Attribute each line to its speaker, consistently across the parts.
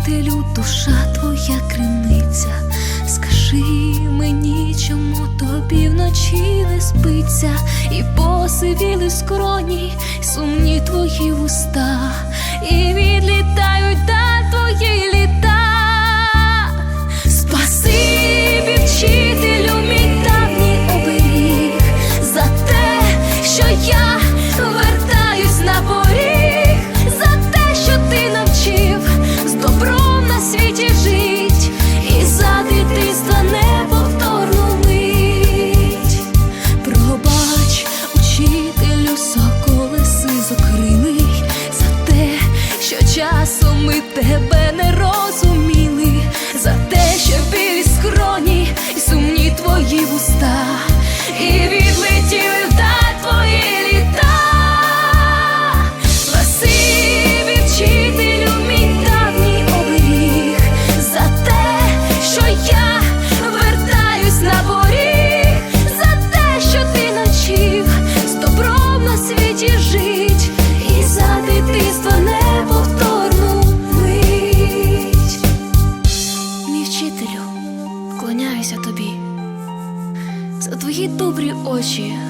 Speaker 1: вчителю, душа твоя криниця. Скажи мені, чому тобі вночі не спиться, і посивіли скроні, сумні твої вуста, і відлітають you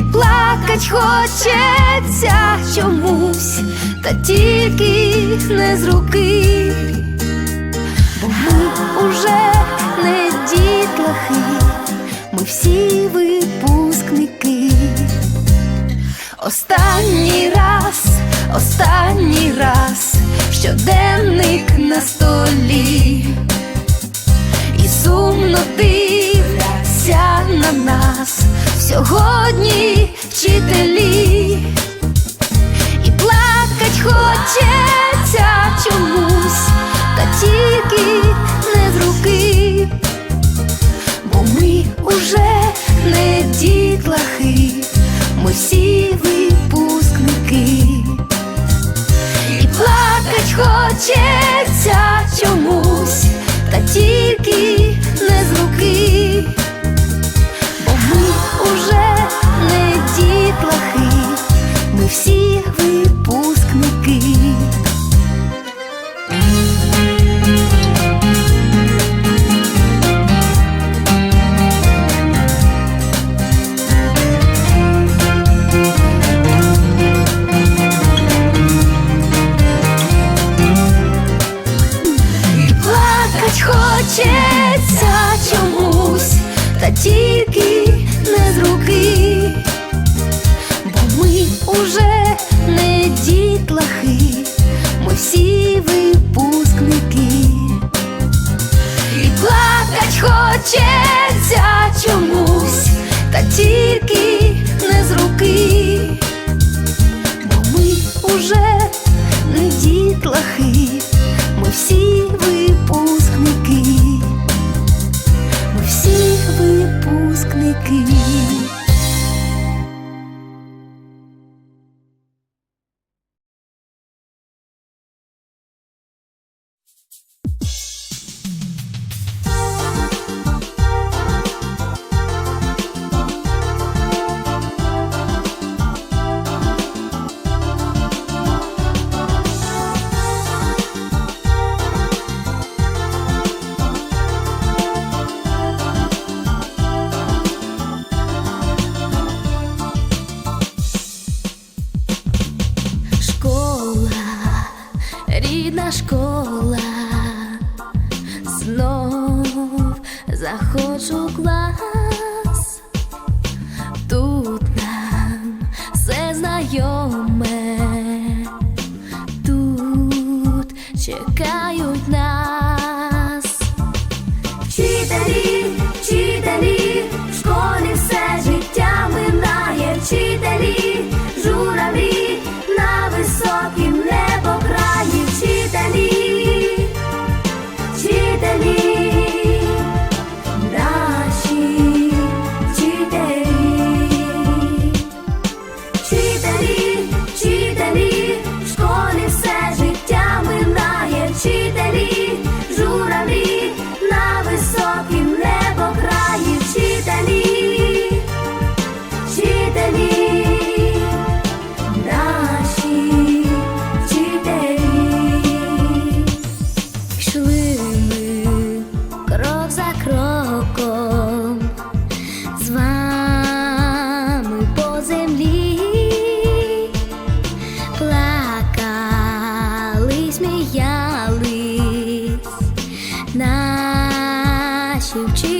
Speaker 1: І плакать хочеться чомусь, та тільки не з руки, бо ми уже не дітлахи, ми всі випускники. Останній раз, останній раз, щоденник на столі, і сумно на нас сьогодні вчителі, і плакать хочеться чомусь, та тільки не з руки, бо ми уже не дітлахи, хочеться чомусь, та тільки не з руки, бо ми уже не дітлахи, ми всі випу. знов захочу клас, тут нам все знайомо. you, Jesus.